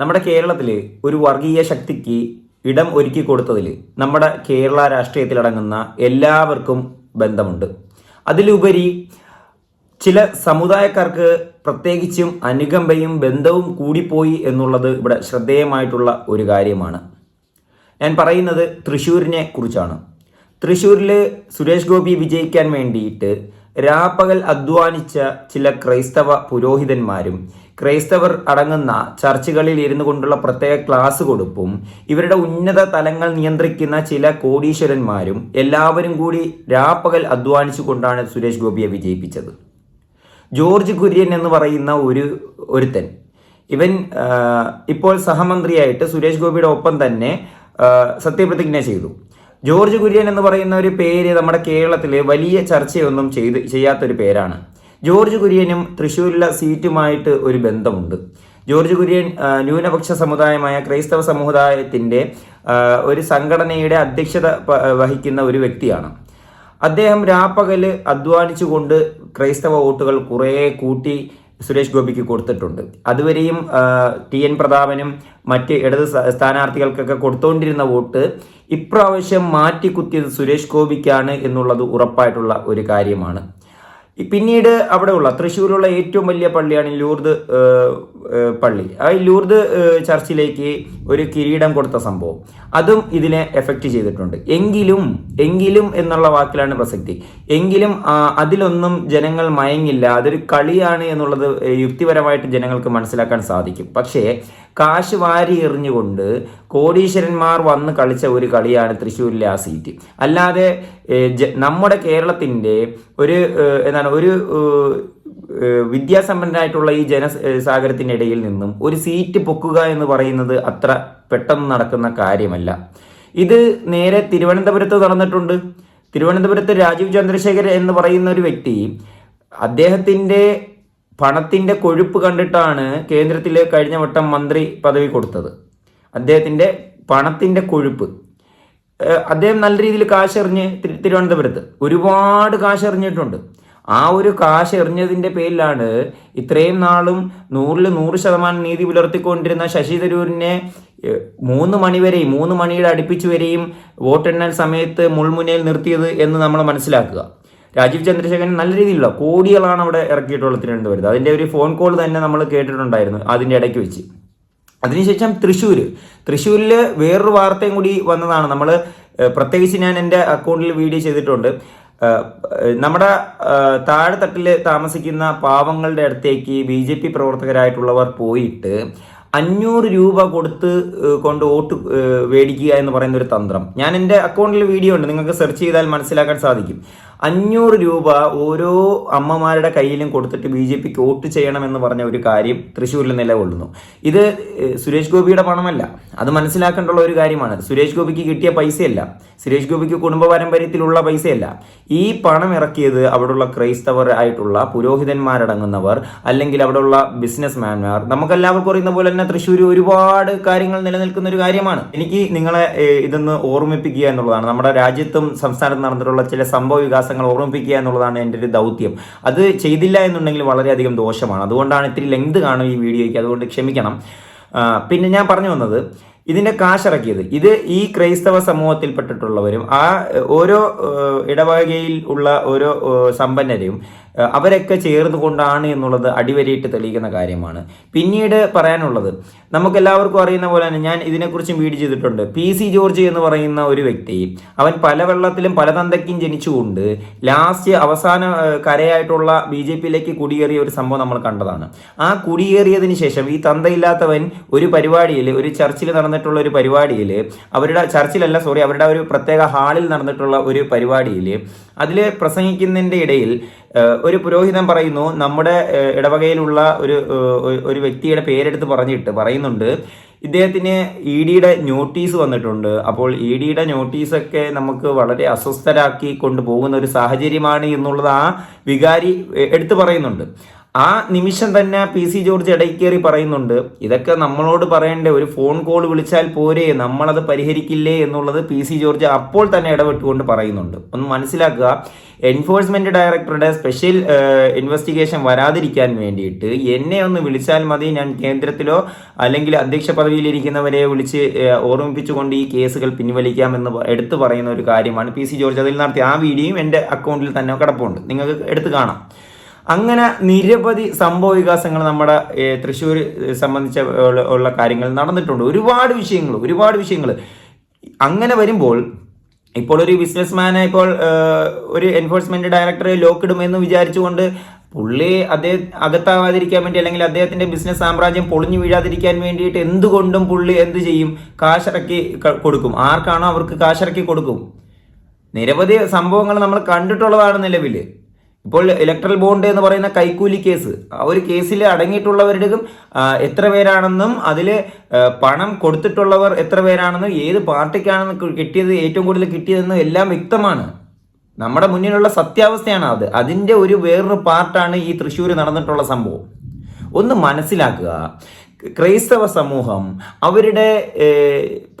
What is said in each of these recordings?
നമ്മുടെ കേരളത്തിൽ ഒരു വർഗീയ ശക്തിക്ക് ഇടം ഒരുക്കി കൊടുത്തതിൽ നമ്മുടെ കേരള രാഷ്ട്രീയത്തിലടങ്ങുന്ന എല്ലാവർക്കും ബന്ധമുണ്ട്. അതിലുപരി ചില സമുദായക്കാർക്ക് പ്രത്യേകിച്ചും അനുകമ്പയും ബന്ധവും കൂടിപ്പോയി എന്നുള്ളത് ഇവിടെ ശ്രദ്ധേയമായിട്ടുള്ള ഒരു കാര്യമാണ്. ഞാൻ പറയുന്നത് തൃശ്ശൂരിനെ കുറിച്ചാണ്. തൃശ്ശൂരിൽ സുരേഷ് ഗോപി വിജയിക്കാൻ വേണ്ടിയിട്ട് രാപ്പകൽ അധ്വാനിച്ച ചില ക്രൈസ്തവ പുരോഹിതന്മാരും ക്രൈസ്തവർ അടങ്ങുന്ന ചർച്ചുകളിൽ ഇരുന്നു കൊണ്ടുള്ള പ്രത്യേക ക്ലാസ് കൊടുപ്പും ഇവരുടെ ഉന്നത തലങ്ങൾ നിയന്ത്രിക്കുന്ന ചില കോടീശ്വരന്മാരും എല്ലാവരും കൂടി രാപ്പകൽ അധ്വാനിച്ചു കൊണ്ടാണ് സുരേഷ് ഗോപിയെ വിജയിപ്പിച്ചത്. ജോർജ് കുര്യൻ എന്ന് പറയുന്ന ഒരു ഒരുത്തൻ. ഇവൻ ഇപ്പോൾ സഹമന്ത്രിയായിട്ട് സുരേഷ് ഗോപിയുടെ ഒപ്പം തന്നെ സത്യപ്രതിജ്ഞ ചെയ്തു. ജോർജ് കുര്യൻ എന്ന് പറയുന്ന ഒരു പേര് നമ്മുടെ കേരളത്തിലെ വലിയ ചർച്ചയൊന്നും ചെയ്ത് ചെയ്യാത്തൊരു പേരാണ്. ജോർജ് കുര്യനും തൃശ്ശൂരിലെ സീറ്റുമായിട്ട് ഒരു ബന്ധമുണ്ട്. ജോർജ് കുര്യൻ ന്യൂനപക്ഷ സമുദായമായ ക്രൈസ്തവ സമുദായത്തിന്റെ ഒരു സംഘടനയുടെ അധ്യക്ഷത വഹിക്കുന്ന ഒരു വ്യക്തിയാണ്. അദ്ദേഹം രാപ്പകൽ അധ്വാനിച്ചുകൊണ്ട് ക്രൈസ്തവ വോട്ടുകൾ കുറേ കൂട്ടി സുരേഷ് ഗോപിക്ക് കൊടുത്തിട്ടുണ്ട്. അതുവരെയും ടി എൻ പ്രതാപനും മറ്റ് ഇടത് സ്ഥാനാർത്ഥികൾക്കൊക്കെ കൊടുത്തുകൊണ്ടിരുന്ന വോട്ട് ഇപ്രാവശ്യം മാറ്റിക്കുത്തിയത് സുരേഷ് ഗോപിക്കാണ് എന്നുള്ളത് ഉറപ്പായിട്ടുള്ള ഒരു കാര്യമാണ്. പിന്നീട് അവിടെയുള്ള തൃശ്ശൂരുള്ള ഏറ്റവും വലിയ പള്ളിയാണ് ലൂർദ് പള്ളി. ആ ലൂർദ് ചർച്ചിലേക്ക് ഒരു കിരീടം കൊടുത്ത സംഭവം. അതും ഇതിനെ എഫക്റ്റ് ചെയ്തിട്ടുണ്ട്. എങ്കിലും എങ്കിലും എന്നുള്ള വാക്കിലാണ് പ്രസക്തി. എങ്കിലും അതിലൊന്നും ജനങ്ങൾ മയങ്ങില്ല. അതൊരു കളിയാണ് എന്നുള്ളത് യുക്തിപരമായിട്ട് ജനങ്ങൾക്ക് മനസ്സിലാക്കാൻ സാധിക്കും. പക്ഷേ കാശ് വാരി എറിഞ്ഞുകൊണ്ട് കോടീശ്വരന്മാർ വന്ന് കളിച്ച ഒരു കളിയാണ് തൃശ്ശൂരിലെ ആ സീറ്റ്. അല്ലാതെ നമ്മുടെ കേരളത്തിന്റെ ഒരു എന്താണ് ഒരു വിദ്യാസമ്പന്നരായിട്ടുള്ള ഈ ഇടയിൽ നിന്നും ഒരു സീറ്റ് പൊക്കുക എന്ന് പറയുന്നത് അത്ര പെട്ടെന്ന് നടക്കുന്ന കാര്യമല്ല. ഇത് നേരെ തിരുവനന്തപുരത്ത് നടന്നിട്ടുണ്ട്. തിരുവനന്തപുരത്ത് രാജീവ് ചന്ദ്രശേഖർ എന്ന് പറയുന്ന ഒരു വ്യക്തി അദ്ദേഹത്തിന്റെ പണത്തിന്റെ കൊഴുപ്പ് കണ്ടിട്ടാണ് കേന്ദ്രത്തിൽ കഴിഞ്ഞ വട്ടം മന്ത്രി പദവി കൊടുത്തത്. അദ്ദേഹത്തിന്റെ പണത്തിന്റെ കൊഴുപ്പ്. അദ്ദേഹം നല്ല രീതിയിൽ കാശ് എറിഞ്ഞ് തിരു- തിരുവനന്തപുരത്ത് ഒരുപാട് കാശെറിഞ്ഞിട്ടുണ്ട്. ആ ഒരു കാശ് എറിഞ്ഞതിന്റെ പേരിലാണ് ഇത്രയും നാളും നൂറിൽ നൂറ് ശതമാനം നീതി പുലർത്തിക്കൊണ്ടിരുന്ന ശശി തരൂരിനെ മൂന്ന് മണിവരെയും മൂന്ന് മണിയുടെ അടുപ്പിച്ച് വരെയും വോട്ടെണ്ണൽ സമയത്ത് മുൾമുനയിൽ നിർത്തിയത് എന്ന് നമ്മൾ മനസ്സിലാക്കുക. രാജീവ് ചന്ദ്രശേഖരൻ നല്ല രീതിയിലുള്ള കോടികളാണ് അവിടെ ഇറക്കിയിട്ടുള്ളത് തിരുവനന്തപുരത്ത്. അതിന്റെ ഒരു ഫോൺ കോൾ തന്നെ നമ്മൾ കേട്ടിട്ടുണ്ടായിരുന്നു അതിന്റെ ഇടയ്ക്ക് വെച്ച്. അതിനുശേഷം തൃശ്ശൂർ തൃശ്ശൂരിൽ വേറൊരു വാർത്തയും കൂടി വന്നതാണ്. നമ്മൾ പ്രത്യേകിച്ച് ഞാൻ എന്റെ അക്കൗണ്ടിൽ വീഡിയോ ചെയ്തിട്ടുണ്ട്. നമ്മുടെ താഴെത്തട്ടിൽ താമസിക്കുന്ന പാവങ്ങളുടെ അടുത്തേക്ക് ബി ജെ പി പ്രവർത്തകരായിട്ടുള്ളവർ പോയിട്ട് അഞ്ഞൂറ് രൂപ കൊടുത്ത് കൊണ്ട് വോട്ട് മേടിക്കുക എന്ന് പറയുന്ന ഒരു തന്ത്രം. ഞാൻ എന്റെ അക്കൗണ്ടിൽ വീഡിയോ ഉണ്ട്. നിങ്ങൾക്ക് സെർച്ച് ചെയ്താൽ മനസ്സിലാക്കാൻ സാധിക്കും. അഞ്ഞൂറ് രൂപ ഓരോ അമ്മമാരുടെ കയ്യിലും കൊടുത്തിട്ട് ബി ജെ പിക്ക് വോട്ട് ചെയ്യണമെന്ന് പറഞ്ഞ ഒരു കാര്യം തൃശ്ശൂരിൽ നിലകൊള്ളുന്നു. ഇത് സുരേഷ് ഗോപിയുടെ പണമല്ല. അത് മനസ്സിലാക്കേണ്ടുള്ള ഒരു കാര്യമാണ്. സുരേഷ് ഗോപിക്ക് കിട്ടിയ പൈസയല്ല. സുരേഷ് ഗോപിക്ക് കുടുംബ പാരമ്പര്യത്തിലുള്ള പൈസയല്ല. ഈ പണം ഇറക്കിയത് അവിടെയുള്ള ക്രൈസ്തവർ ആയിട്ടുള്ള പുരോഹിതന്മാരടങ്ങുന്നവർ അല്ലെങ്കിൽ അവിടെയുള്ള ബിസിനസ് മാൻമാർ നമുക്കെല്ലാവർക്കും അറിയുന്ന പോലെ തന്നെ തൃശ്ശൂർ ഒരുപാട് കാര്യങ്ങൾ നിലനിൽക്കുന്ന ഒരു കാര്യമാണ്. എനിക്ക് നിങ്ങളെ ഇതൊന്ന് ഓർമ്മിപ്പിക്കുക എന്നുള്ളതാണ്. നമ്മുടെ രാജ്യത്തും സംസ്ഥാനത്തും നടന്നിട്ടുള്ള ചില സംഭവ വികാസങ്ങൾ ഓർമ്മിപ്പിക്കുക എന്നുള്ളതാണ് എന്റെ ഒരു ദൗത്യം. അത് ചെയ്തില്ല എന്നുണ്ടെങ്കിൽ വളരെയധികം ദോഷമാണ്. അതുകൊണ്ടാണ് ഇത്തിരി ലെങ്ത് കാണും ഈ വീഡിയോയ്ക്ക്. അതുകൊണ്ട് ക്ഷമിക്കണം. പിന്നെ ഞാൻ പറഞ്ഞു വന്നത് ഇതിന്റെ കാശിറക്കിയത്. ഇത് ഈ ക്രൈസ്തവ സമൂഹത്തിൽപ്പെട്ടിട്ടുള്ളവരും ആ ഓരോ ഇടവകയിൽ ഉള്ള ഓരോ സമ്പന്നരെയും അവരൊക്കെ ചേർന്നുകൊണ്ടാണ് എന്നുള്ളത് അടിവരയിട്ട് തെളിയിക്കുന്ന കാര്യമാണ്. പിന്നീട് പറയാനുള്ളത് നമുക്ക് എല്ലാവർക്കും അറിയുന്ന പോലെ തന്നെ ഞാൻ ഇതിനെക്കുറിച്ചും വീട് ചെയ്തിട്ടുണ്ട്. പി സി ജോർജ് എന്ന് പറയുന്ന ഒരു വ്യക്തി അവൻ പല വെള്ളത്തിലും പല തന്തയ്ക്കും ജനിച്ചുകൊണ്ട് ലാസ്റ്റ് അവസാന കരയായിട്ടുള്ള ബി ജെ പിയിലേക്ക് കുടിയേറിയ ഒരു സംഭവം നമ്മൾ കണ്ടതാണ്. ആ കുടിയേറിയതിന് ശേഷം ഈ തന്തയില്ലാത്തവൻ ഒരു പരിപാടിയിൽ ഒരു ചർച്ചിൽ നടന്നിട്ടുള്ള ഒരു പരിപാടിയിൽ അവരുടെ ചർച്ചിലല്ല സോറി അവരുടെ ഒരു പ്രത്യേക ഹാളിൽ നടന്നിട്ടുള്ള ഒരു പരിപാടിയിൽ അതിൽ പ്രസംഗിക്കുന്നതിന്റെ ഇടയിൽ ഒരു പുരോഹിതൻ പറയുന്നു നമ്മുടെ ഇടവകയിലുള്ള ഒരു ഒരു- വ്യക്തിയുടെ പേരെടുത്ത് പറഞ്ഞിട്ട് പറയുന്നുണ്ട് ഇദ്ദേഹത്തിന് ഇ ഡിയുടെ നോട്ടീസ് വന്നിട്ടുണ്ട്. അപ്പോൾ ഇ ഡിയുടെ നോട്ടീസൊക്കെ നമുക്ക് വളരെ അസ്വസ്ഥരാക്കി കൊണ്ടുപോകുന്ന ഒരു സാഹചര്യമാണ് എന്നുള്ളത് ആ വികാരി എടുത്തു പറയുന്നുണ്ട്. ആ നിമിഷം തന്നെ പി സി ജോർജ് ഇടയ്ക്കേറി പറയുന്നുണ്ട് ഇതൊക്കെ നമ്മളോട് പറയേണ്ട ഒരു ഫോൺ കോൾ വിളിച്ചാൽ പോരെ നമ്മളത് പരിഹരിക്കില്ലേ എന്നുള്ളത് പി സി ജോർജ് അപ്പോൾ തന്നെ ഇടപെട്ടുകൊണ്ട് പറയുന്നുണ്ട്. ഒന്ന് മനസ്സിലാക്കുക എൻഫോഴ്സ്മെന്റ് ഡയറക്ടറുടെ സ്പെഷ്യൽ ഇൻവെസ്റ്റിഗേഷൻ വരാതിരിക്കാൻ വേണ്ടിയിട്ട് എന്നെ ഒന്ന് വിളിച്ചാൽ മതി ഞാൻ കേന്ദ്രത്തിലോ അല്ലെങ്കിൽ അധ്യക്ഷ പദവിയിലിരിക്കുന്നവരെ വിളിച്ച് ഓർമ്മിപ്പിച്ചുകൊണ്ട് ഈ കേസുകൾ പിൻവലിക്കാമെന്ന് എടുത്തു പറയുന്ന ഒരു കാര്യമാണ് പി സി ജോർജ്. അതിൽ നടത്തിയ ആ വീഡിയോയും എന്റെ അക്കൗണ്ടിൽ തന്നെ കിടപ്പുണ്ട്. നിങ്ങൾക്ക് എടുത്ത് കാണാം. അങ്ങനെ നിരവധി സംഭവ വികാസങ്ങൾ നമ്മുടെ തൃശ്ശൂർ സംബന്ധിച്ച ഉള്ള- കാര്യങ്ങൾ നടന്നിട്ടുണ്ട്. ഒരുപാട് വിഷയങ്ങൾ ഒരുപാട് വിഷയങ്ങൾ. അങ്ങനെ വരുമ്പോൾ ഇപ്പോൾ ഒരു ബിസിനസ്മാനെ ഇപ്പോൾ ഒരു എൻഫോഴ്സ്മെന്റ് ഡയറക്ടറെ ലോക്ക് ലോക്കിടുമെന്ന് വിചാരിച്ചുകൊണ്ട് പുള്ളി അദ്ദേഹം അകത്താവാതിരിക്കാൻ വേണ്ടി അല്ലെങ്കിൽ അദ്ദേഹത്തിന്റെ ബിസിനസ് സാമ്രാജ്യം പൊളിഞ്ഞു വീഴാതിരിക്കാൻ വേണ്ടിയിട്ട് എന്തുകൊണ്ടും പുള്ളി എന്ത് ചെയ്യും? കാശിറക്കി കൊടുക്കും. ആർക്കാണോ അവർക്ക് കാശിറക്കി കൊടുക്കും. നിരവധി സംഭവങ്ങൾ നമ്മൾ കണ്ടിട്ടുള്ളതാണ് നിലവിൽ ഇപ്പോൾ ഇലക്ട്രൽ ബോണ്ട് എന്ന് പറയുന്ന കൈക്കൂലി കേസ്. ആ ഒരു കേസിൽ അടങ്ങിയിട്ടുള്ളവരുടെയും എത്ര പേരാണെന്നും അതിൽ പണം കൊടുത്തിട്ടുള്ളവർ എത്ര പേരാണെന്നും ഏത് പാർട്ടിക്കാണെന്ന് കിട്ടിയത് ഏറ്റവും കൂടുതൽ കിട്ടിയതെന്നും എല്ലാം വ്യക്തമാണ്. നമ്മുടെ മുന്നിലുള്ള സത്യാവസ്ഥയാണ് അത്. അതിന്റെ ഒരു വേറൊരു പാർട്ടാണ് ഈ തൃശ്ശൂർ നടന്നിട്ടുള്ള സംഭവം. ഒന്ന് മനസ്സിലാക്കുക. ക്രൈസ്തവ സമൂഹം അവരുടെ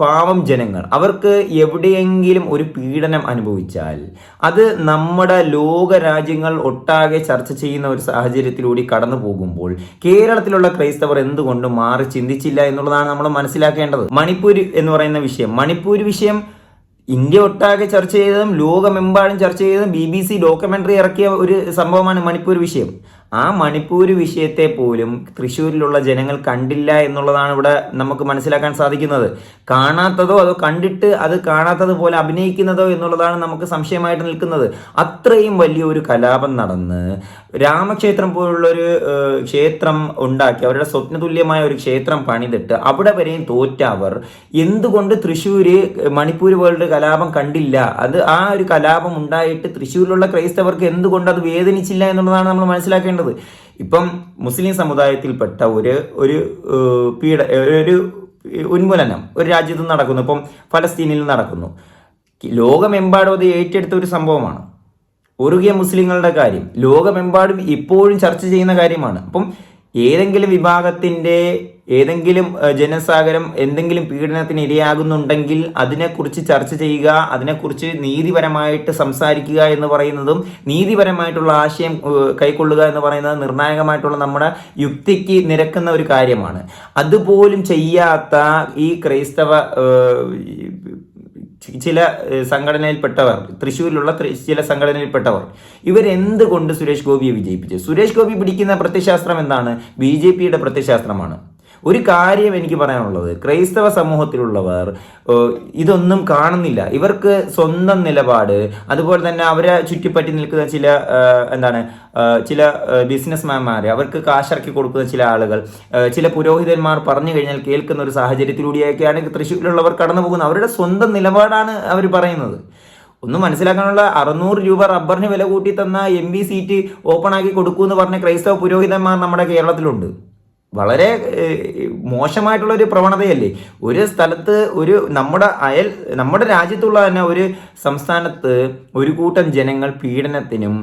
പാവം ജനങ്ങൾ അവർക്ക് എവിടെയെങ്കിലും ഒരു പീഡനം അനുഭവിച്ചാൽ അത് നമ്മുടെ ലോക രാജ്യങ്ങൾ ഒട്ടാകെ ചർച്ച ചെയ്യുന്ന ഒരു സാഹചര്യത്തിലൂടെ കടന്നു പോകുമ്പോൾ കേരളത്തിലുള്ള ക്രൈസ്തവർ എന്തുകൊണ്ട് മാറി ചിന്തിച്ചില്ല എന്നുള്ളതാണ് നമ്മൾ മനസ്സിലാക്കേണ്ടത്. മണിപ്പൂർ എന്ന് പറയുന്ന വിഷയം. മണിപ്പൂർ വിഷയം ഇന്ത്യ ഒട്ടാകെ ചർച്ച ചെയ്തതും ലോകമെമ്പാടും ചർച്ച ചെയ്തതും ബി ബി സി ഡോക്യുമെന്ററി ഇറക്കിയ ഒരു സംഭവമാണ് മണിപ്പൂർ വിഷയം. ആ മണിപ്പൂർ വിഷയത്തെ പോലും തൃശ്ശൂരിലുള്ള ജനങ്ങൾ കണ്ടില്ല എന്നുള്ളതാണ് ഇവിടെ നമുക്ക് മനസ്സിലാക്കാൻ സാധിക്കുന്നത്. കാണാത്തതോ അതോ കണ്ടിട്ട് അത് കാണാത്തത് പോലെ അഭിനയിക്കുന്നതോ എന്നുള്ളതാണ് നമുക്ക് സംശയമായിട്ട് നിൽക്കുന്നത്. അത്രയും വലിയൊരു കലാപം നടന്ന് രാമക്ഷേത്രം പോലുള്ളൊരു ക്ഷേത്രം ഉണ്ടാക്കി അവരുടെ സ്വപ്നതുല്യമായ ഒരു ക്ഷേത്രം പണിതിട്ട് അവിടെ വരെയും തോറ്റ അവർ എന്തുകൊണ്ട് തൃശ്ശൂര് മണിപ്പൂർ പോലുള്ള കലാപം കണ്ടില്ല? അത് ആ ഒരു കലാപം ഉണ്ടായിട്ട് തൃശ്ശൂരിലുള്ള ക്രൈസ്തവർക്ക് എന്തുകൊണ്ട് അത് വേദനിച്ചില്ല എന്നുള്ളതാണ് നമ്മൾ മനസ്സിലാക്കേണ്ടത്. ഇപ്പം മുസ്ലിം സമുദായത്തിൽപ്പെട്ട ഒരു ഒരു പീഡ ഒരു ഉന്മൂലനം ഒരു രാജ്യത്ത് നടക്കുന്നു. ഇപ്പം ഫലസ്തീനിൽ നടക്കുന്നു. ലോകമെമ്പാടും അത് ഏറ്റെടുത്ത ഒരു സംഭവമാണ്. ഉറുകിയ മുസ്ലിങ്ങളുടെ കാര്യം. ലോകമെമ്പാടും ഇപ്പോഴും ചർച്ച ചെയ്യുന്ന കാര്യമാണ്. അപ്പം ഏതെങ്കിലും വിഭാഗത്തിന്റെ ഏതെങ്കിലും ജനസാഗരം എന്തെങ്കിലും പീഡനത്തിന് ഇരയാകുന്നുണ്ടെങ്കിൽ അതിനെക്കുറിച്ച് ചർച്ച ചെയ്യുക അതിനെക്കുറിച്ച് നീതിപരമായിട്ട് സംസാരിക്കുക എന്ന് പറയുന്നതും നീതിപരമായിട്ടുള്ള ആശയം കൈക്കൊള്ളുക എന്ന് പറയുന്നത് നിർണായകമായിട്ടുള്ള നമ്മുടെ യുക്തിക്ക് നിരക്കുന്ന ഒരു കാര്യമാണ്. അതുപോലും ചെയ്യാത്ത ഈ ക്രൈസ്തവ ചില സംഘടനയിൽപ്പെട്ടവർ തൃശ്ശൂരിലുള്ള ചില സംഘടനയിൽപ്പെട്ടവർ ഇവരെന്തുകൊണ്ട് സുരേഷ് ഗോപിയെ വിജയിപ്പിച്ചു സുരേഷ് ഗോപി പിടിക്കുന്ന പ്രത്യശാസ്ത്രം എന്താണ്? ബി ജെ പിയുടെ പ്രത്യശാസ്ത്രമാണ്. ഒരു കാര്യം എനിക്ക് പറയാനുള്ളത്. ക്രൈസ്തവ സമൂഹത്തിലുള്ളവർ ഇതൊന്നും കാണുന്നില്ല. ഇവർക്ക് സ്വന്തം നിലപാട് അതുപോലെ തന്നെ അവരെ ചുറ്റിപ്പറ്റി നിൽക്കുന്ന ചില എന്താണ് ചില ബിസിനസ് ബിസിനസ്മാൻമാർ അവർക്ക് കാശിറക്കി കൊടുക്കുന്ന ചില ആളുകൾ ചില പുരോഹിതന്മാർ പറഞ്ഞു കഴിഞ്ഞാൽ കേൾക്കുന്ന ഒരു സാഹചര്യത്തിലൂടെയൊക്കെയാണ് തൃശ്ശൂരിലുള്ളവർ കടന്നു പോകുന്നത്. അവരുടെ സ്വന്തം നിലപാടാണ് അവർ പറയുന്നത്. ഒന്ന് മനസ്സിലാക്കാനുള്ള അറുന്നൂറ് രൂപ റബ്ബറിന് വില കൂട്ടി തന്ന എം ബി സീറ്റ് ഓപ്പൺ ആക്കി കൊടുക്കൂ എന്ന് പറഞ്ഞ ക്രൈസ്തവ പുരോഹിതന്മാർ നമ്മുടെ കേരളത്തിലുണ്ട്. വളരെ മോശമായിട്ടുള്ള ഒരു പ്രവണതയല്ലേ? ഒരു സ്ഥലത്ത് ഒരു നമ്മുടെ അയൽ നമ്മുടെ രാജ്യത്തുള്ള തന്നെ ഒരു സംസ്ഥാനത്ത് ഒരു കൂട്ടം ജനങ്ങൾ പീഡനത്തിനും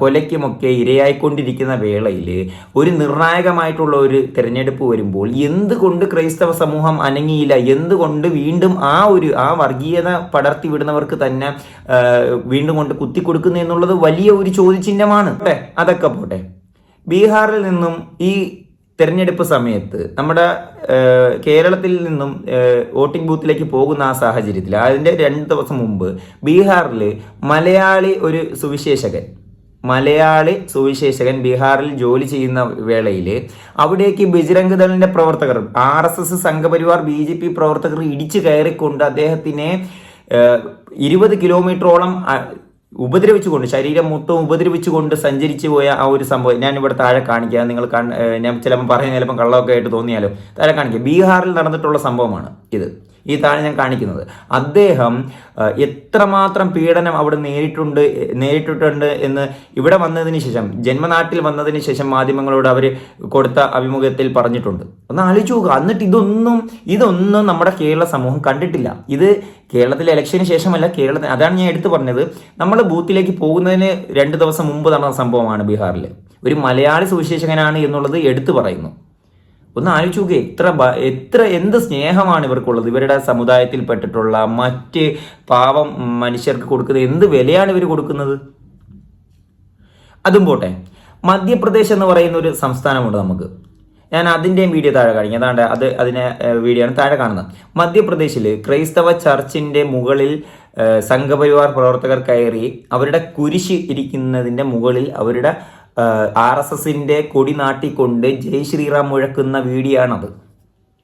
കൊലയ്ക്കുമൊക്കെ ഇരയായിക്കൊണ്ടിരിക്കുന്ന വേളയിൽ ഒരു നിർണായകമായിട്ടുള്ള ഒരു തിരഞ്ഞെടുപ്പ് വരുമ്പോൾ എന്തുകൊണ്ട് ക്രൈസ്തവ സമൂഹം അനങ്ങിയില്ല? എന്തുകൊണ്ട് വീണ്ടും ആ ഒരു ആ വർഗീയത പടർത്തി വിടുന്നവർക്ക് തന്നെ വീണ്ടും കൊണ്ട് കുത്തിക്കൊടുക്കുന്നു എന്നുള്ളത് വലിയ ഒരു ചോദ്യചിഹ്നമാണ്. അതൊക്കെ പോട്ടെ. ബീഹാറിൽ നിന്നും ഈ തെരഞ്ഞെടുപ്പ് സമയത്ത് നമ്മുടെ കേരളത്തിൽ നിന്നും വോട്ടിംഗ് ബൂത്തിലേക്ക് പോകുന്ന ആ സാഹചര്യത്തിൽ അതിന്റെ രണ്ട് ദിവസം മുമ്പ് ബീഹാറിൽ മലയാളി ഒരു സുവിശേഷകൻ മലയാളി സുവിശേഷകൻ ബീഹാറിൽ ജോലി ചെയ്യുന്ന വേളയിൽ അവിടേക്ക് ബജരംഗ് ദളിന്റെ പ്രവർത്തകർ R S S Sangh Parivar B J P പ്രവർത്തകർ ഇടിച്ചു കയറിക്കൊണ്ട് അദ്ദേഹത്തിനെ ഇരുപത് കിലോമീറ്ററോളം ഉപദ്രവിച്ചുകൊണ്ട് ശരീരം മൊത്തം ഉപദ്രവിച്ചുകൊണ്ട് സഞ്ചരിച്ചു പോയ ആ ഒരു സംഭവം ഞാൻ ഇവിടെ താഴെ കാണിക്കാം. നിങ്ങൾ ഞാൻ ചിലപ്പോൾ പറയുന്ന ചിലപ്പോൾ കള്ളമൊക്കെ ആയിട്ട് തോന്നിയാലോ? താഴെ കാണിക്കാം. ബീഹാറിൽ നടന്നിട്ടുള്ള സംഭവമാണ് ഇത്. ഈ താഴെ ഞാൻ കാണിക്കുന്നത്. അദ്ദേഹം എത്രമാത്രം പീഡനം അവിടെ നേരിട്ടുണ്ട് നേരിട്ടിട്ടുണ്ട് എന്ന് ഇവിടെ വന്നതിന് ശേഷം ജന്മനാട്ടിൽ വന്നതിന് ശേഷം മാധ്യമങ്ങളോട് അവർ കൊടുത്ത അഭിമുഖത്തിൽ പറഞ്ഞിട്ടുണ്ട്. ഒന്ന് ആലോചിച്ച് നോക്കുക എന്നിട്ട് ഇതൊന്നും ഇതൊന്നും നമ്മുടെ കേരള സമൂഹം കണ്ടിട്ടില്ല. ഇത് കേരളത്തിലെ ഇലക്ഷന് ശേഷമല്ല കേരളത്തിൽ അതാണ് ഞാൻ എടുത്തു പറഞ്ഞത്. നമ്മൾ ബൂത്തിലേക്ക് പോകുന്നതിന് രണ്ട് ദിവസം മുമ്പ് നടന്ന സംഭവമാണ് ബീഹാറിൽ ഒരു മലയാളി സുവിശേഷകനാണ് എന്നുള്ളത് എടുത്തു പറയുന്നു. ഒന്ന് ആലോചിച്ച് നോക്കുക എത്ര എത്ര എന്ത് സ്നേഹമാണ് ഇവർക്കുള്ളത്. ഇവരുടെ സമുദായത്തിൽ പെട്ടിട്ടുള്ള മറ്റ് പാവം മനുഷ്യർക്ക് കൊടുക്കുന്നത് എന്ത് വിലയാണ് ഇവർ കൊടുക്കുന്നത്? അതും പോട്ടെ. മധ്യപ്രദേശ് എന്ന് പറയുന്ന ഒരു സംസ്ഥാനമുണ്ട് നമുക്ക്. ഞാൻ അതിന്റെയും വീഡിയോ താഴെ കാണിക്കും. അതാണ്ട് അത് അതിനെ വീഡിയോ ആണ് താഴെ കാണുന്നത്. മധ്യപ്രദേശിൽ ക്രൈസ്തവ ചർച്ചിന്റെ മുകളിൽ സംഘപരിവാർ പ്രവർത്തകർ കയറി അവരുടെ കുരിശ് ഇരിക്കുന്നതിന്റെ മുകളിൽ അവരുടെ ആർ എസ് എസിന്റെ കൊടി നാട്ടിക്കൊണ്ട് ജയ് ശ്രീറാം മുഴക്കുന്ന വീഡിയോ ആണത്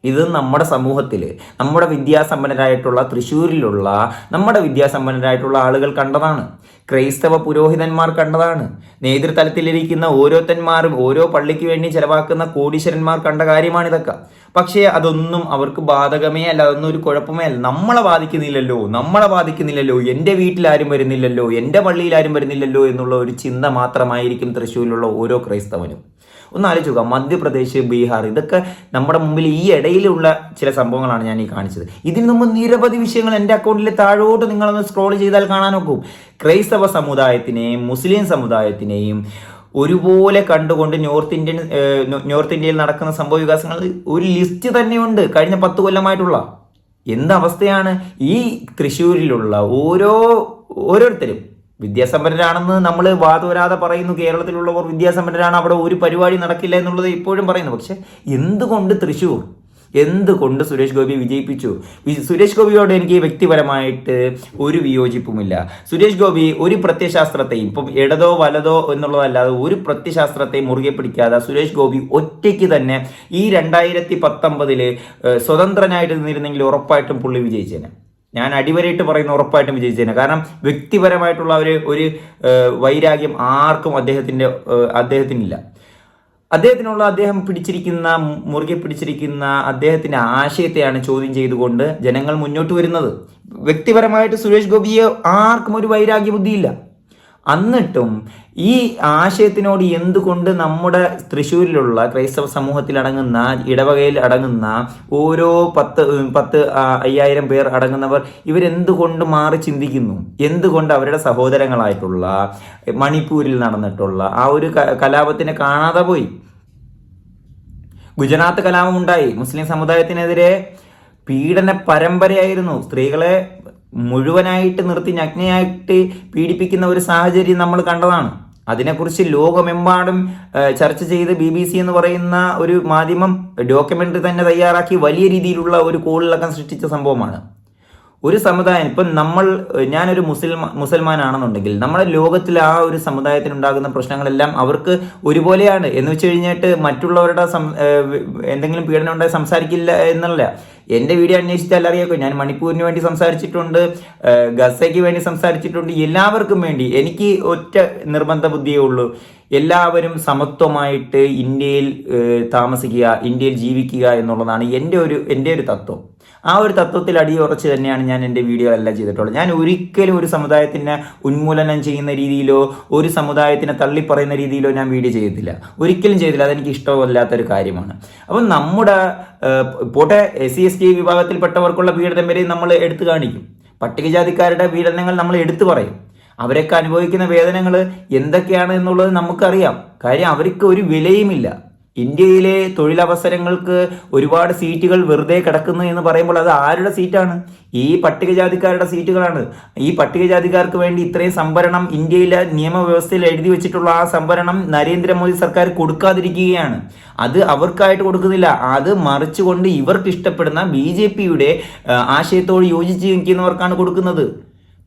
ഇത് നമ്മുടെ സമൂഹത്തിൽ നമ്മുടെ വിദ്യാസമ്പന്നരായിട്ടുള്ള തൃശ്ശൂരിലുള്ള നമ്മുടെ വിദ്യാസമ്പന്നരായിട്ടുള്ള ആളുകൾ കണ്ടതാണ്. ക്രൈസ്തവ പുരോഹിതന്മാർ കണ്ടതാണ്. നേതൃതലത്തിലിരിക്കുന്ന ഓരോരുത്തന്മാരും ഓരോ പള്ളിക്ക് വേണ്ടി ചെലവാക്കുന്ന കോടീശ്വരന്മാർ കണ്ട കാര്യമാണിതൊക്കെ പക്ഷേ അതൊന്നും അവർക്ക് ബാധകമേ അല്ല അതൊന്നും ഒരു കുഴപ്പമേ അല്ല. നമ്മളെ ബാധിക്കുന്നില്ലല്ലോ നമ്മളെ ബാധിക്കുന്നില്ലല്ലോ എന്റെ വീട്ടിലാരും വരുന്നില്ലല്ലോ എന്റെ പള്ളിയിൽ ആരും വരുന്നില്ലല്ലോ എന്നുള്ള ഒരു ചിന്ത മാത്രമായിരിക്കും തൃശ്ശൂരിലുള്ള ഓരോ ക്രൈസ്തവനും. ഒന്ന് ആലോചിച്ച് നോക്കുക മധ്യപ്രദേശ് ബീഹാർ ഇതൊക്കെ നമ്മുടെ മുമ്പിൽ ഈ ഇടയിലുള്ള ചില സംഭവങ്ങളാണ് ഞാൻ ഈ കാണിച്ചത്. ഇതിന് മുമ്പ് നിരവധി വിഷയങ്ങൾ എന്റെ അക്കൗണ്ടിൽ താഴോട്ട് നിങ്ങളൊന്ന് സ്ക്രോൾ ചെയ്താൽ കാണാൻ നോക്കും ക്രൈസ്തവ സമുദായത്തിനെയും മുസ്ലിം സമുദായത്തിനെയും ഒരുപോലെ കണ്ടുകൊണ്ട് നോർത്ത് ഇന്ത്യൻ നോർത്ത് ഇന്ത്യയിൽ നടക്കുന്ന സംഭവ വികാസങ്ങൾ ഒരു ലിസ്റ്റ് തന്നെയുണ്ട്. കഴിഞ്ഞ പത്ത് കൊല്ലമായിട്ടുള്ള. എന്തവസ്ഥയാണ് ഈ തൃശ്ശൂരിലുള്ള ഓരോ ഓരോരുത്തരും വിദ്യാസമ്പന്നരാണെന്ന് നമ്മൾ വാദവരാതെ പറയുന്നു കേരളത്തിലുള്ളവർ വിദ്യാസമ്പന്നരാണ് അവിടെ ഒരു പരിപാടി നടക്കില്ല എന്നുള്ളത് ഇപ്പോഴും പറയുന്നു. പക്ഷെ എന്തുകൊണ്ട് തൃശ്ശൂർ? എന്തുകൊണ്ട് സുരേഷ് ഗോപി വിജയിപ്പിച്ചു? സുരേഷ് ഗോപിയോട് എനിക്ക് വ്യക്തിപരമായിട്ട് ഒരു വിയോജിപ്പുമില്ല. സുരേഷ് ഗോപി ഒരു പ്രത്യശാസ്ത്രത്തെയും ഇപ്പം ഇടതോ വലതോ എന്നുള്ളതല്ലാതെ ഒരു പ്രത്യശാസ്ത്രത്തെയും മുറുകെ പിടിക്കാതെ സുരേഷ് ഗോപി ഒറ്റയ്ക്ക് തന്നെ ഈ രണ്ടായിരത്തി പത്തൊമ്പതിൽ സ്വതന്ത്രനായിട്ട് നിന്നിരുന്നെങ്കിൽ ഉറപ്പായിട്ടും പുള്ളി വിജയിച്ചേനെ. ഞാൻ അടിവരയിട്ട് പറയുന്ന ഉറപ്പായിട്ടും വിജയിച്ചേനെ. കാരണം വ്യക്തിപരമായിട്ടുള്ള ഒരു ഒരു വൈരാഗ്യം ആർക്കും അദ്ദേഹത്തിന്റെ അദ്ദേഹത്തിനില്ല. അദ്ദേഹത്തിനുള്ള അദ്ദേഹം പിടിച്ചിരിക്കുന്ന മുറുകെ പിടിച്ചിരിക്കുന്ന അദ്ദേഹത്തിന്റെ ആശയത്തെയാണ് ചോദ്യം ചെയ്തുകൊണ്ട് ജനങ്ങൾ മുന്നോട്ട് വരുന്നത്. വ്യക്തിപരമായിട്ട് സുരേഷ് ഗോപിയെ ആർക്കും ഒരു വൈരാഗ്യ ബുദ്ധിയില്ല എന്നിട്ടും ഈ ആശയത്തിനോട് എന്തുകൊണ്ട് നമ്മുടെ തൃശ്ശൂരിലുള്ള ക്രൈസ്തവ സമൂഹത്തിൽ അടങ്ങുന്ന ഇടവകയിൽ അടങ്ങുന്ന ഓരോ പത്ത് പത്ത് അയ്യായിരം പേർ അടങ്ങുന്നവർ ഇവരെന്തുകൊണ്ട് മാറി ചിന്തിക്കുന്നു? എന്തുകൊണ്ട് അവരുടെ സഹോദരങ്ങളായിട്ടുള്ള മണിപ്പൂരിൽ നടന്നിട്ടുള്ള ആ ഒരു കലാപത്തിനെ കാണാതെ പോയി? ഗുജറാത്ത് കലാപം ഉണ്ടായി മുസ്ലിം സമുദായത്തിനെതിരെ പീഡന പരമ്പരയായിരുന്നു. സ്ത്രീകളെ മുഴുവനായിട്ട് നിർത്തി നഗ്നയായിട്ട് പീഡിപ്പിക്കുന്ന ഒരു സാഹചര്യം നമ്മൾ കണ്ടതാണ്. അതിനെക്കുറിച്ച് ലോകമെമ്പാടും ചർച്ച ചെയ്ത് ബി ബി സി എന്ന് പറയുന്ന ഒരു മാധ്യമം ഡോക്യുമെന്ററി തന്നെ തയ്യാറാക്കി വലിയ രീതിയിലുള്ള ഒരു കോളിളക്കം സൃഷ്ടിച്ച സംഭവമാണ്. ഒരു സമുദായം ഇപ്പം നമ്മൾ ഞാനൊരു മുസ്ലിം മുസൽമാനാണെന്നുണ്ടെങ്കിൽ നമ്മുടെ ലോകത്തിൽ ആ ഒരു സമുദായത്തിനുണ്ടാകുന്ന പ്രശ്നങ്ങളെല്ലാം അവർക്ക് ഒരുപോലെയാണ്. എന്ന് വെച്ച് കഴിഞ്ഞിട്ട് മറ്റുള്ളവരുടെ എന്തെങ്കിലും പീഡനം ഉണ്ടായി സംസാരിക്കില്ല എന്നല്ല. എന്റെ വീഡിയോ അന്വേഷിച്ചാൽ അറിയാക്കും ഞാൻ മണിപ്പൂരിന് വേണ്ടി സംസാരിച്ചിട്ടുണ്ട് ഗസയ്ക്ക് വേണ്ടി സംസാരിച്ചിട്ടുണ്ട്. എല്ലാവർക്കും വേണ്ടി എനിക്ക് ഒറ്റ നിർബന്ധ ബുദ്ധിയേ ഉള്ളൂ. എല്ലാവരും സമത്വമായിട്ട് ഇന്ത്യയിൽ താമസിക്കുക ഇന്ത്യയിൽ ജീവിക്കുക എന്നുള്ളതാണ് എന്റെ ഒരു എന്റെ ഒരു തത്വം. ആ ഒരു തത്വത്തിൽ അടിയുറച്ച് തന്നെയാണ് ഞാൻ എന്റെ വീഡിയോ എല്ലാം ചെയ്തിട്ടുള്ളത്. ഞാൻ ഒരിക്കലും ഒരു സമുദായത്തിനെ ഉന്മൂലനം ചെയ്യുന്ന രീതിയിലോ ഒരു സമുദായത്തിനെ തള്ളിപ്പറയുന്ന രീതിയിലോ ഞാൻ വീഡിയോ ചെയ്തിട്ടില്ല. ഒരിക്കലും ചെയ്തില്ല അതെനിക്ക് ഇഷ്ടമല്ലാത്തൊരു കാര്യമാണ്. അപ്പം നമ്മുടെ പോട്ടെ എസ് സി എസ് ടി വിഭാഗത്തിൽപ്പെട്ടവർക്കുള്ള പീഡനം വരെ നമ്മൾ എടുത്തു കാണിക്കും. പട്ടികജാതിക്കാരുടെ പീഡനങ്ങൾ നമ്മൾ എടുത്തു പറയും. അവരൊക്കെ അനുഭവിക്കുന്ന വേദനകൾ എന്തൊക്കെയാണ് എന്നുള്ളത് നമുക്കറിയാം. കാര്യം അവർക്ക് ഒരു വിലയുമില്ല. ഇന്ത്യയിലെ തൊഴിലവസരങ്ങൾക്ക് ഒരുപാട് സീറ്റുകൾ വെറുതെ കിടക്കുന്നു എന്ന് പറയുമ്പോൾ അത് ആരുടെ സീറ്റാണ്? ഈ പട്ടികജാതിക്കാരുടെ സീറ്റുകളാണ്. ഈ പട്ടികജാതിക്കാർക്ക് വേണ്ടി ഇത്രയും സംവരണം ഇന്ത്യയിലെ നിയമവ്യവസ്ഥയിൽ എഴുതി വെച്ചിട്ടുള്ള ആ സംവരണം നരേന്ദ്രമോദി സർക്കാർ കൊടുക്കാതിരിക്കുകയാണ്. അത് അവർക്കായിട്ട് കൊടുക്കുന്നില്ല. അത് മറിച്ചുകൊണ്ട് ഇവർക്ക് ഇഷ്ടപ്പെടുന്ന ബി ജെ പിയുടെ ആശയത്തോട് യോജിച്ച് നിൽക്കുന്നവർക്കാണ് കൊടുക്കുന്നത്.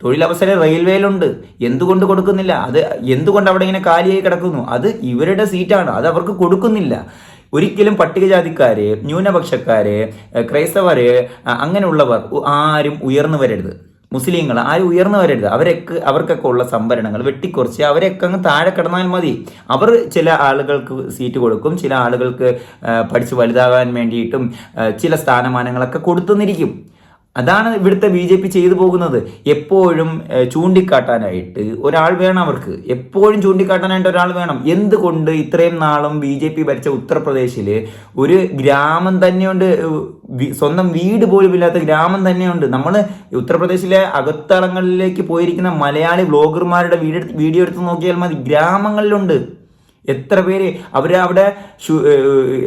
തൊഴിലവസരം റെയിൽവേയിലുണ്ട്. എന്തുകൊണ്ട് കൊടുക്കുന്നില്ല? അത് എന്തുകൊണ്ട് അവിടെ ഇങ്ങനെ കാലിയായി കിടക്കുന്നു? അത് ഇവരുടെ സീറ്റാണ്. അത് അവർക്ക് കൊടുക്കുന്നില്ല. ഒരിക്കലും പട്ടികജാതിക്കാര് ന്യൂനപക്ഷക്കാര് ക്രൈസ്തവര് അങ്ങനെയുള്ളവർ ആരും ഉയർന്നു വരരുത്. മുസ്ലിങ്ങൾ ആരും ഉയർന്നു വരരുത്. അവരൊക്കെ അവർക്കൊക്കെ ഉള്ള സംവരണങ്ങൾ വെട്ടിക്കുറച്ച് അവരൊക്കെ അങ്ങ് താഴെ കിടന്നാൽ മതി. അവർ ചില ആളുകൾക്ക് സീറ്റ് കൊടുക്കും. ചില ആളുകൾക്ക് പഠിച്ച് വലുതാകാൻ വേണ്ടിയിട്ടും ചില സ്ഥാനമാനങ്ങളൊക്കെ കൊടുത്തുന്നിരിക്കും. അതാണ് ഇവിടുത്തെ ബി ജെ പി ചെയ്തു പോകുന്നത്. എപ്പോഴും ചൂണ്ടിക്കാട്ടാനായിട്ട് ഒരാൾ വേണം അവർക്ക്. എപ്പോഴും ചൂണ്ടിക്കാട്ടാനായിട്ട് ഒരാൾ വേണം. എന്തുകൊണ്ട് ഇത്രയും നാളും ബി ജെ പി ഭരിച്ച ഉത്തർപ്രദേശിൽ ഒരു ഗ്രാമം തന്നെയുണ്ട് സ്വന്തം വീട് പോലും ഇല്ലാത്ത ഗ്രാമം തന്നെയുണ്ട്. നമ്മൾ ഉത്തർപ്രദേശിലെ അകത്തളങ്ങളിലേക്ക് പോയിരിക്കുന്ന മലയാളി ബ്ലോഗർമാരുടെ വീഡിയോ വീഡിയോ എടുത്ത് നോക്കിയാൽ മതി. ഗ്രാമങ്ങളിലുണ്ട്. എത്ര പേര് അവർ അവിടെ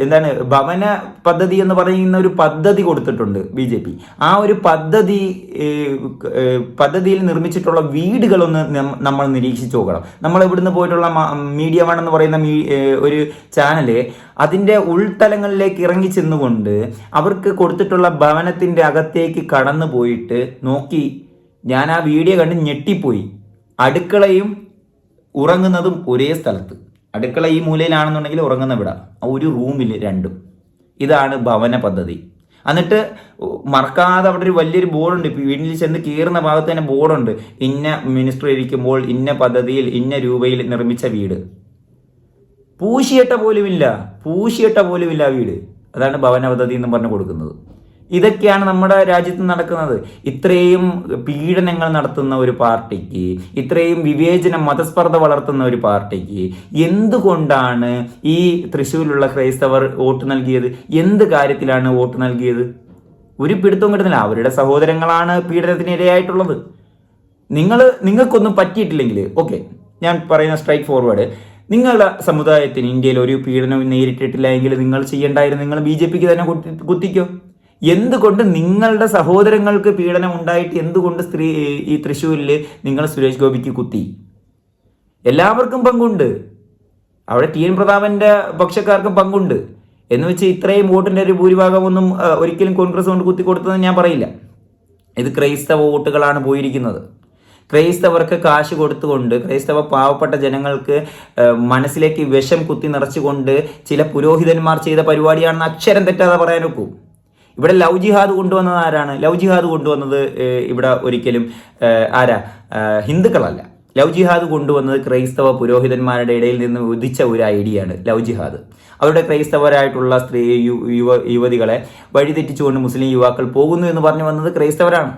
എന്താണ് ഭവന പദ്ധതി എന്ന് പറയുന്ന ഒരു പദ്ധതി കൊടുത്തിട്ടുണ്ട് ബി ജെ പി. ആ ഒരു പദ്ധതി പദ്ധതിയിൽ നിർമ്മിച്ചിട്ടുള്ള വീടുകളൊന്ന് നമ്മൾ നിരീക്ഷിച്ചു നോക്കണം. നമ്മൾ ഇവിടുന്ന് പോയിട്ടുള്ള മീഡിയ വൺ എന്ന് പറയുന്ന ഒരു ചാനൽ അതിന്റെ ഉൾത്തലങ്ങളിലേക്ക് ഇറങ്ങി ചെന്നുകൊണ്ട് അവർക്ക് കൊടുത്തിട്ടുള്ള ഭവനത്തിന്റെ അകത്തേക്ക് കടന്നു പോയിട്ട് നോക്കി ഞാൻ ആ വീഡിയോ കണ്ട് ഞെട്ടിപ്പോയി. അടുക്കളയും ഉറങ്ങുന്നതും ഒരേ സ്ഥലത്ത്. അടുക്കള ഈ മൂലയിലാണെന്നുണ്ടെങ്കിൽ ഉറങ്ങുന്ന വിട. ഒരു റൂമിൽ രണ്ടും. ഇതാണ് ഭവന പദ്ധതി. എന്നിട്ട് മറക്കാതെ അവിടെ ഒരു വലിയൊരു ബോർഡുണ്ട്. വീട്ടിൽ ചെന്ന് കയറുന്ന ഭാഗത്ത് തന്നെ ബോർഡുണ്ട്. ഇന്ന മിനിസ്റ്റർ ഇരിക്കുമ്പോൾ ഇന്ന പദ്ധതിയിൽ ഇന്ന രൂപയിൽ നിർമ്മിച്ച വീട്. പൂശിയിട്ട പോലുമില്ല. പൂശിയിട്ട പോലുമില്ല വീട്. അതാണ് ഭവന പദ്ധതി എന്ന് പറഞ്ഞു കൊടുക്കുന്നത്. ഇതൊക്കെയാണ് നമ്മുടെ രാജ്യത്ത് നടക്കുന്നത്. ഇത്രയും പീഡനങ്ങൾ നടത്തുന്ന ഒരു പാർട്ടിക്ക് ഇത്രയും വിവേചനം മതസ്പർദ്ധ വളർത്തുന്ന ഒരു പാർട്ടിക്ക് എന്തുകൊണ്ടാണ് ഈ തൃശ്ശൂരിലുള്ള ക്രൈസ്തവർ വോട്ട് നൽകിയത്? എന്ത് കാര്യത്തിലാണ് വോട്ട് നൽകിയത്? ഒരു പിടുത്തവും കിട്ടുന്നില്ല. അവരുടെ സഹോദരങ്ങളാണ് പീഡനത്തിനിരയായിട്ടുള്ളത് നിങ്ങൾ നിങ്ങൾക്കൊന്നും പറ്റിയിട്ടില്ലെങ്കിൽ ഓക്കെ ഞാൻ പറയുന്ന സ്ട്രൈറ്റ് ഫോർവേഡ്. നിങ്ങളുടെ സമുദായത്തിന് ഇന്ത്യയിൽ ഒരു പീഡനം നേരിട്ടിട്ടില്ല എങ്കിൽ നിങ്ങൾ ചെയ്യേണ്ടായിരുന്നു നിങ്ങൾ ബി ജെ പിക്ക് തന്നെ കുത്തി- കുത്തിക്കോ? എന്തുകൊണ്ട് നിങ്ങളുടെ സഹോദരങ്ങൾക്ക് പീഡനം ഉണ്ടായിട്ട് എന്തുകൊണ്ട് സ്ത്രീ ഈ തൃശ്ശൂരിൽ നിങ്ങൾ സുരേഷ് ഗോപിക്ക് കുത്തി? എല്ലാവർക്കും പങ്കുണ്ട്. അവിടെ ടി എൻ പ്രതാപന്റെ പക്ഷക്കാർക്കും പങ്കുണ്ട്. എന്ന് വെച്ച് ഇത്രയും വോട്ടിന്റെ ഒരു ഭൂരിഭാഗമൊന്നും ഒന്നും ഒരിക്കലും കോൺഗ്രസ് കൊണ്ട് കുത്തി കൊടുത്തതെന്ന് ഞാൻ പറയില്ല. ഇത് ക്രൈസ്തവ വോട്ടുകളാണ് പോയിരിക്കുന്നത്. ക്രൈസ്തവർക്ക് കാശ് കൊടുത്തുകൊണ്ട് ക്രൈസ്തവ പാവപ്പെട്ട ജനങ്ങൾക്ക് മനസ്സിലേക്ക് വിഷം കുത്തി നിറച്ചുകൊണ്ട് ചില പുരോഹിതന്മാർ ചെയ്ത പരിപാടിയാണെന്ന് അക്ഷരം തെറ്റാതെ പറയാൻ ഇവിടെ ലവ് ജിഹാദ് കൊണ്ടുവന്നത് ആരാണ്? ലവ് ജിഹാദ് കൊണ്ടുവന്നത് ഇവിടെ ഒരിക്കലും ആരാ? ഹിന്ദുക്കളല്ല. ലവ് ജിഹാദ് കൊണ്ടുവന്നത് ക്രൈസ്തവ പുരോഹിതന്മാരുടെ ഇടയിൽ നിന്ന് ഉദിച്ച ഒരു ഐഡിയയാണ് ലവ് ജിഹാദ്. അവരുടെ ക്രൈസ്തവരായിട്ടുള്ള സ്ത്രീ യുവ യുവതികളെ വഴിതെറ്റിച്ചുകൊണ്ട് മുസ്ലിം യുവാക്കൾ പോകുന്നു എന്ന് പറഞ്ഞു വന്നത് ക്രൈസ്തവരാണ്.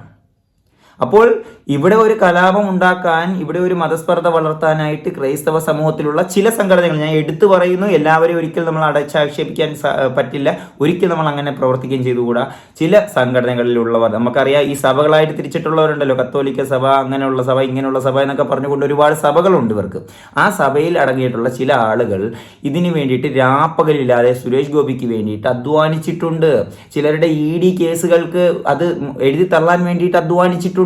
അപ്പോൾ ഇവിടെ ഒരു കലാപം ഉണ്ടാക്കാൻ ഇവിടെ ഒരു മതസ്പർദ്ധ വളർത്താനായിട്ട് ക്രൈസ്തവ സമൂഹത്തിലുള്ള ചില സംഘടനകൾ ഞാൻ എടുത്തു പറയുന്നു എല്ലാവരെയും ഒരിക്കൽ നമ്മൾ അടച്ചാക്ഷേപിക്കാൻ പറ്റില്ല. ഒരിക്കൽ നമ്മൾ അങ്ങനെ പ്രവർത്തിക്കുകയും ചെയ്തുകൂടാ. ചില സംഘടനകളിലുള്ളവർ നമുക്കറിയാം ഈ സഭകളായിട്ട് തിരിച്ചിട്ടുള്ളവരുണ്ടല്ലോ കത്തോലിക്ക സഭ അങ്ങനെയുള്ള സഭ ഇങ്ങനെയുള്ള സഭ എന്നൊക്കെ പറഞ്ഞുകൊണ്ട് ഒരുപാട് സഭകളുണ്ട് ഇവർക്ക്. ആ സഭയിൽ അടങ്ങിയിട്ടുള്ള ചില ആളുകൾ ഇതിനു വേണ്ടിയിട്ട് രാപ്പകലില്ലാതെ സുരേഷ് ഗോപിക്ക് വേണ്ടിയിട്ട് അധ്വാനിച്ചിട്ടുണ്ട്. ചിലരുടെ ഇ ഡി കേസുകൾക്ക് അത് എഴുതി തള്ളാൻ വേണ്ടിയിട്ട് അധ്വാനിച്ചിട്ടുണ്ട്.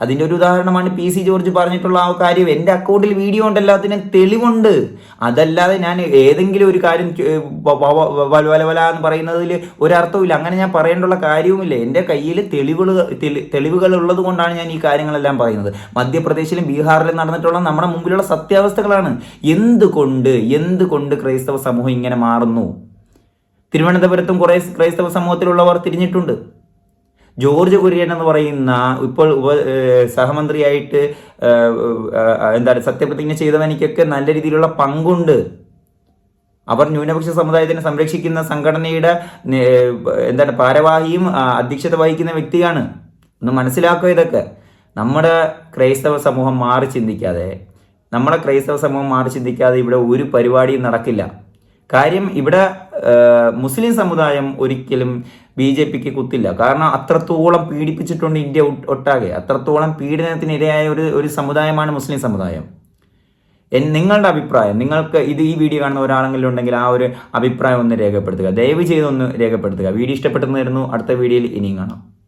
അതിന്റെ ഒരു ഉദാഹരണമാണ് പി സി ജോർജ് പറഞ്ഞിട്ടുള്ള ആ കാര്യം. എന്റെ അക്കൗണ്ടിൽ വീഡിയോ ഉണ്ട് എല്ലാത്തിനും തെളിവുണ്ട്. അതല്ലാതെ ഞാൻ ഏതെങ്കിലും ഒരു കാര്യം ചെ- വ- വ- വ- വല വല വല എന്ന് പറയുന്നതിൽ ഒരർത്ഥവുമില്ല. അങ്ങനെ ഞാൻ പറയേണ്ടുള്ള കാര്യവുമില്ല. എന്റെ കയ്യിൽ തെളിവുകൾ തെളി- തെളിവുകൾ ഉള്ളത് കൊണ്ടാണ് ഞാൻ ഈ കാര്യങ്ങളെല്ലാം പറയുന്നത്. മധ്യപ്രദേശിലും ബീഹാറിലും നടന്നിട്ടുള്ള നമ്മുടെ മുമ്പിലുള്ള സത്യാവസ്ഥകളാണ്. എന്തുകൊണ്ട് എന്തുകൊണ്ട് ക്രൈസ്തവ സമൂഹം ഇങ്ങനെ മാറുന്നു? തിരുവനന്തപുരത്തും കുറേ ക്രൈസ്തവ സമൂഹത്തിലുള്ളവർ തിരിഞ്ഞിട്ടുണ്ട്. ജോർജ് കുര്യൻ എന്ന് പറയുന്ന ഇപ്പോൾ ഉപ സഹമന്ത്രിയായിട്ട് എന്താണ് സത്യപ്രതിജ്ഞ ചെയ്തവനിക്കൊക്കെ നല്ല രീതിയിലുള്ള പങ്കുണ്ട്. അവർ ന്യൂനപക്ഷ സമുദായത്തിനെ സംരക്ഷിക്കുന്ന സംഘടനയുടെ എന്താണ് ഭാരവാഹിയും അധ്യക്ഷത വഹിക്കുന്ന വ്യക്തിയാണ്. ഒന്ന് മനസ്സിലാക്കുക ഇതൊക്കെ? നമ്മുടെ ക്രൈസ്തവ സമൂഹം മാറി ചിന്തിക്കാതെ നമ്മുടെ ക്രൈസ്തവ സമൂഹം മാറി ചിന്തിക്കാതെ ഇവിടെ ഒരു പരിപാടിയും നടക്കില്ല. കാര്യം ഇവിടെ മുസ്ലിം സമുദായം ഒരിക്കലും ബി ജെ പിക്ക് കുത്തില്ല. കാരണം അത്രത്തോളം പീഡിപ്പിച്ചിട്ടുണ്ട് ഇന്ത്യ ഒട്ടാകെ. അത്രത്തോളം പീഡനത്തിനിരയായ ഒരു ഒരു സമുദായമാണ് മുസ്ലിം സമുദായം. എൻ- നിങ്ങളുടെ അഭിപ്രായം നിങ്ങൾക്ക് ഇത് ഈ വീഡിയോ കാണുന്ന ഒരാളെങ്കിലും ഉണ്ടെങ്കിൽ ആ ഒരു അഭിപ്രായം ഒന്ന് രേഖപ്പെടുത്തുക. ദയവ് ചെയ്തൊന്ന് രേഖപ്പെടുത്തുക. വീഡിയോ ഇഷ്ടപ്പെട്ടെന്ന് തരുന്നു അടുത്ത വീഡിയോയിൽ ഇനിയും കാണാം.